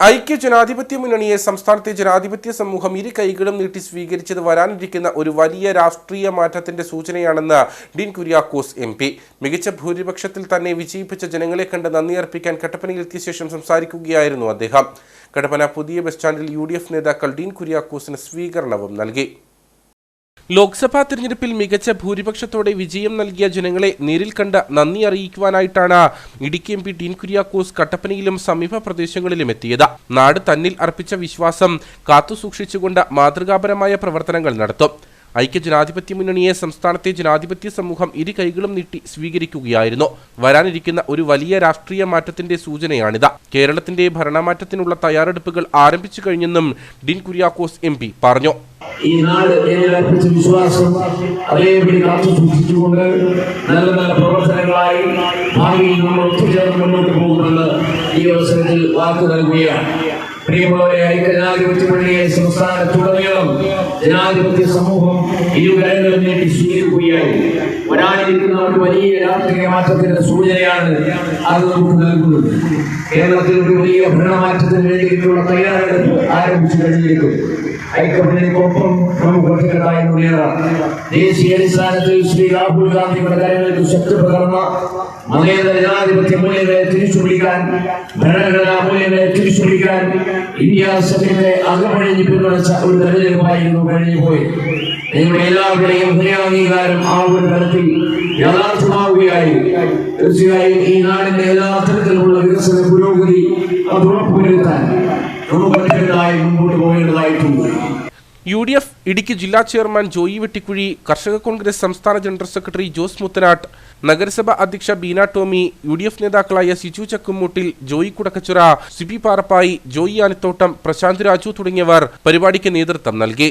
ഐക്യ ജനാധിപത്യ മുന്നണിയെ സംസ്ഥാനത്തെ ജനാധിപത്യ സമൂഹം ഇരു കൈകളും നീട്ടി സ്വീകരിച്ചത് വരാനിരിക്കുന്ന ഒരു വലിയ രാഷ്ട്രീയ മാറ്റത്തിന്റെ സൂചനയാണെന്ന് ഡീൻ കുര്യാക്കോസ് എം പി. മികച്ച ഭൂരിപക്ഷത്തിൽ തന്നെ വിജയിപ്പിച്ച ജനങ്ങളെ കണ്ട് നന്ദി അർപ്പിക്കാൻ കട്ടപ്പനയിലെത്തിയ ശേഷം സംസാരിക്കുകയായിരുന്നു അദ്ദേഹം. കട്ടപ്പന പുതിയ ബസ് സ്റ്റാൻഡിൽ യു നേതാക്കൾ ഡീൻ കുര്യാക്കോസിന് സ്വീകരണവും നൽകി. ലോക്സഭാ തിരഞ്ഞെടുപ്പിൽ മികച്ച ഭൂരിപക്ഷത്തോടെ വിജയം നൽകിയ ജനങ്ങളെ നേരിൽ കണ്ട് നന്ദി അറിയിക്കുവാനായിട്ടാണ് ഇടുക്കി എം പി ഡീൻ കുര്യാക്കോസ് കട്ടപ്പനയിലും സമീപ പ്രദേശങ്ങളിലും എത്തിയത്. നാട് തന്നിൽ അർപ്പിച്ച വിശ്വാസം കാത്തുസൂക്ഷിച്ചുകൊണ്ട് മാതൃകാപരമായ പ്രവർത്തനങ്ങൾ നടത്തും. ഐക്യ ജനാധിപത്യ മുന്നണിയെ സംസ്ഥാനത്തെ ജനാധിപത്യ സമൂഹം ഇരു കൈകളും നീട്ടി സ്വീകരിക്കുകയായിരുന്നു. വരാനിരിക്കുന്ന ഒരു വലിയ രാഷ്ട്രീയ മാറ്റത്തിന്റെ സൂചനയാണിത്. കേരളത്തിന്റെ ഭരണമാറ്റത്തിനുള്ള തയ്യാറെടുപ്പുകൾ ആരംഭിച്ചു കഴിഞ്ഞെന്നും ഡീൻ കുര്യാക്കോസ് എം പറഞ്ഞു. ഈ നാട് എന്നിൽ വിശ്വാസം അതേപടി കാത്തു സൂക്ഷിച്ചുകൊണ്ട് നല്ല നല്ല പ്രവർത്തനങ്ങളായി ഭാവിയിൽ നമ്മൾ ഒത്തുചേർന്ന് മുന്നോട്ട് പോകുമെന്ന് ഈ അവസരത്തിൽ വാക്ക് നൽകുകയാണ്. പ്രിയമുള്ളവരെ ഐക്യജനാധിപത്യ പള്ളിയെ സംസ്ഥാനത്തുടനീളം ജനാധിപത്യ സമൂഹം ഇരുകരങ്ങളും നീട്ടി സ്വീകരിക്കുകയായി വരാനിരിക്കുന്ന ഒരു വലിയ രാഷ്ട്രീയ മാറ്റത്തിന്റെ സൂചനയാണ് അത് നമുക്ക് നൽകുന്നത്. കേരളത്തിൽ ഒരു വലിയ ഭരണമാറ്റത്തിന് വേണ്ടിയിട്ടുള്ള തയ്യാറെടുപ്പ് ആരംഭിച്ചു കഴിഞ്ഞിരിക്കുന്നു. ഐക്യമുന്നണിക്കൊപ്പം നമുക്ക് ദേശീയ അടിസ്ഥാനത്തിൽ ശ്രീ രാഹുൽ ഗാന്ധിയുടെ കരങ്ങൾക്ക് ശക്തി പകർന്ന മതേതര ജനാധിപത്യ മൂല്യങ്ങളെ തിരിച്ചു വിളിക്കാൻ ഭരണഘടനാ മൂല്യങ്ങളെ തിരിച്ചു വിളിക്കാൻ ഇന്ത്യ സഭയുടെ അകമഴിഞ്ഞ് പിന്തുണച്ച ഒരു തെരഞ്ഞെടുപ്പായിരുന്നു കഴിഞ്ഞു പോയി നിങ്ങളുടെ എല്ലാവരുടെയും ഹൃദയാംഗീകാരം ആ ഒരു തലത്തിൽ യഥാർത്ഥമാവുകയായി തീർച്ചയായും ഈ നാടിന്റെ എല്ലാ തരത്തിലുമുള്ള വികസന പുരോഗതി അത് ഉറപ്പുവരുത്താൻ നമുക്ക് യു ഡി എഫ് ഇടുക്കി ജില്ലാ ചെയർമാൻ ജോയി വെട്ടിക്കുഴി കർഷക കോൺഗ്രസ് സംസ്ഥാന ജനറൽ സെക്രട്ടറി ജോസ് മുത്തനാട്ട് നഗരസഭ അധ്യക്ഷ Beena Tomy U D F നേതാക്കളായ സിജു ചക്കുമൂട്ടിൽ ജോയി കുടക്കച്ചുറ സിബി പാറപ്പായി ജോയി ആനത്തോട്ടം പ്രശാന്ത് രാജു തുടങ്ങിയവർ പരിപാടിക്ക് നേതൃത്വം നൽകി.